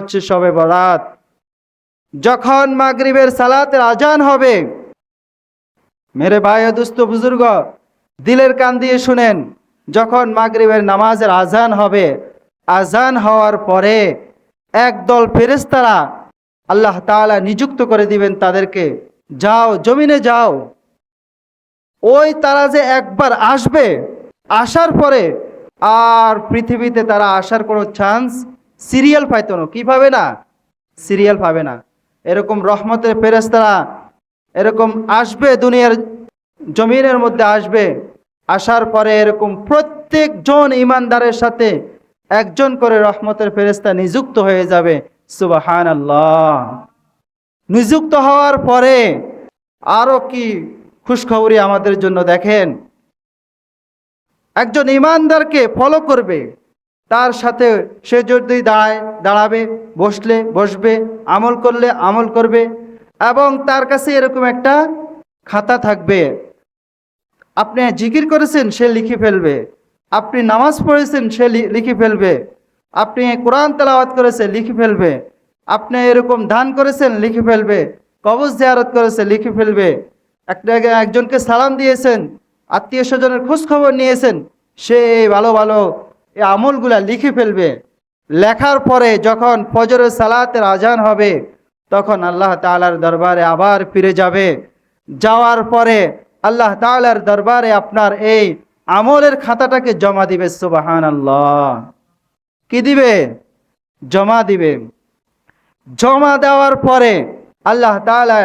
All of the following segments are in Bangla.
হচ্ছে সবে বরাত। যখন মাগরিবের সালাতের আজান হবে, মেরে ভাই ও দুস্থ বুজুর্গ, দিলের কান দিয়ে শুনেন, যখন মাগরিবের নামাজের আজান হবে, আজান হওয়ার পরে একদল ফেরেস্তারা আল্লাহ তাআলা নিযুক্ত করে দিবেন তাদেরকে, যাও, জমিনে যাও। ওই তারা যে একবার আসবে, আসার পরে আর পৃথিবীতে তারা আসার কোনো চান্স সিরিয়াল পাইতো না। কি পাবে না? সিরিয়াল পাবে না। এরকম রহমতের ফেরেস্তারা এরকম আসবে, দুনিয়ার জমিনের মধ্যে আসবে। আসার পরে এরকম প্রত্যেকজন ইমানদারের সাথে একজন করে রহমতের ফেরেস্তা নিযুক্ত হয়ে যাবে। সুবাহান আল্লাহ নিযুক্ত হওয়ার পরে আরও কি খুশখবরি আমাদের জন্য দেখেন। একজন ইমানদারকে ফলো করবে। তার সাথে সে যদি দাঁড়ায়, দাঁড়াবে, বসলে, বসবে, আমল করলে আমল করবে এবং তার কাছে এরকম একটা খাতা থাকবে। আপনি জিকির করেছেন, সে লিখে ফেলবে। আপনি নামাজ পড়েছেন, সে লিখে ফেলবে। আপনি কোরআন তেলাওয়াত করেছে লিখে ফেলবে। আপনি এরকম দান করেছেন, লিখে ফেলবে। কবজ জিয়ারত করেছে লিখে ফেলবে। একটা একজনকে সালাম দিয়েছেন, আত্মীয় স্বজনের খোঁজ খবর নিয়েছেন, সে ভালো ভালো এই আমলগুলা লিখে ফেলবে। লেখার পরে যখন ফজরের সালাতের আজান হবে, তখন আল্লাহ তাআলার দরবারে আবার ফিরে যাবে। যাওয়ার পরে আল্লাহ তাআলার দরবারে আপনার এই আমলের খাতাটাকে জমা দিবে সুবাহান আল্লাহ কি দিবে? জমা দিবে। জমা দেওয়ার পরে আল্লাহ তাআলা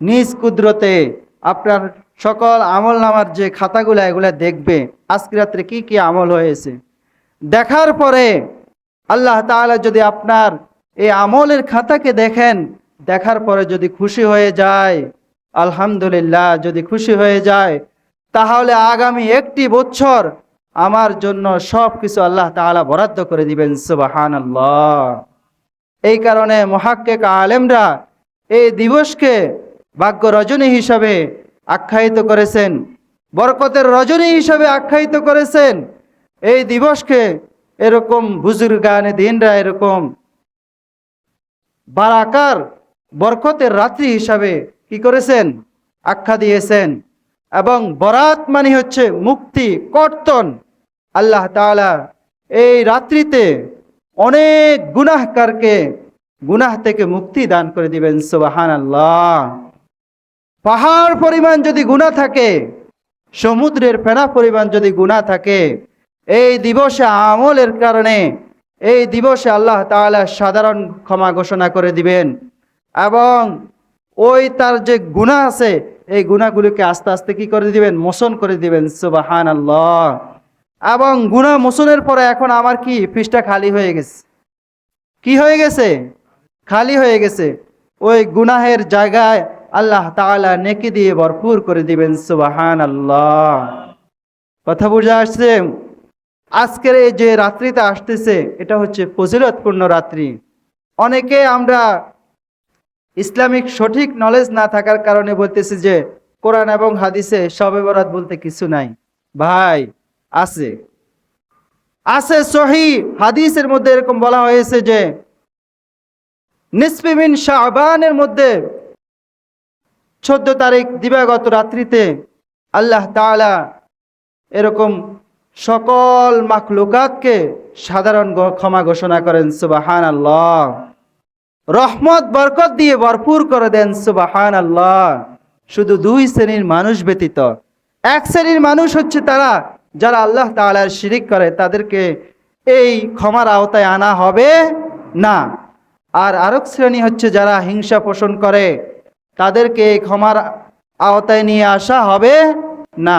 নিজ কুদরতে আপনার সকল আমল নামার যে খাতাগুলো, এগুলা দেখবে। আজকে রাত্রে কি কি আমল হয়েছে? দেখার পরে আল্লাহ তাআলা যদি আপনার এই আমলের খাতাকে দেখেন, দেখার পরে যদি খুশি হয়ে যায়, আলহামদুলিল্লাহ যদি খুশি হয়ে যায়, তাহলে আগামী একটি বছর আমার জন্য সব কিছু আল্লাহ তাআলা বরাদ্দ করে দিবেন সুবাহান আল্লাহ এই কারণে মহাক্কেক আলেমরা এই দিবসকে ভাগ্য রজনী হিসাবে আখ্যায়িত করেছেন, বরকতের রজনী হিসাবে আখ্যায়িত করেছেন এই দিবসকে এরকম বুজুর্গানে দিনরা এরকম বারাকার, বরকতের রাত্রি হিসাবে কি করেছেন? আখ্যা দিয়েছেন। এবং বরাত মানে হচ্ছে মুক্তি, কর্তন। আল্লাহ তাআলা এই রাত্রিতে অনেক গুনাহকারকে গুনাহ থেকে মুক্তি দান করে দিবেন সুবাহান আল্লাহ পাহাড় পরিমাণ যদি গুণা থাকে, সমুদ্রের ফেনা পরিমাণ যদি গুণা থাকে এই দিবসে আমলের কারণে এই দিবসে আল্লাহ তাআলা সাধারণ ক্ষমা ঘোষণা করে দিবেন। এবং ওই তার যে গুণা আছে, এই গুণাগুলিকে আস্তে আস্তে কি করে দিবেন? মোশন করে দিবেন সুবাহান আল্লাহ এবং গুণা মোশনের পরে এখন আমার কি? পৃষ্ঠা খালি হয়ে গেছে। কি হয়ে গেছে? খালি হয়ে গেছে। ওই গুনাহের জায়গায় আল্লাহ তাআলা নেকি দিয়ে ভরপুর করে দিবেন সুবাহান আল্লাহ কথা বুঝে আসছে? আজকের এই যে রাত্রিতে আসতেছে, এটা হচ্ছে ফজিলতপূর্ণ রাত্রি। অনেকে আমরা ইসলামিক সঠিক নলেজ না থাকার কারণে বলতেছি যে, কোরআন এবং হাদিসে শবে বরাত বলতে কিছু নাই। ভাই, আছে। আছে সহি হাদিসের মধ্যে এরকম বলা হয়েছে যে নিসফিমিন শাহবানের মধ্যে চোদ্দ তারিখ দিবাগত রাত্রিতে আল্লাহ তাআলা এরকম সকল মাখলুকাতকে সাধারণ ক্ষমা ঘোষণা করেন সুবাহান আল্লাহ রহমত, বরকত দিয়ে ভরপুর করে দেন সুবাহান আল্লাহ শুধু দুই শ্রেণির মানুষ ব্যতীত, এক শ্রেণির মানুষ হচ্ছে তারা যারা আল্লাহ তাআলার শিরিক করে, তাদেরকে এই ক্ষমার আওতায় আনা হবে না। আর আরেক শ্রেণি হচ্ছে যারা হিংসা পোষণ করে, তাদেরকে এই ক্ষমার আওতায় নিয়ে আসা হবে না।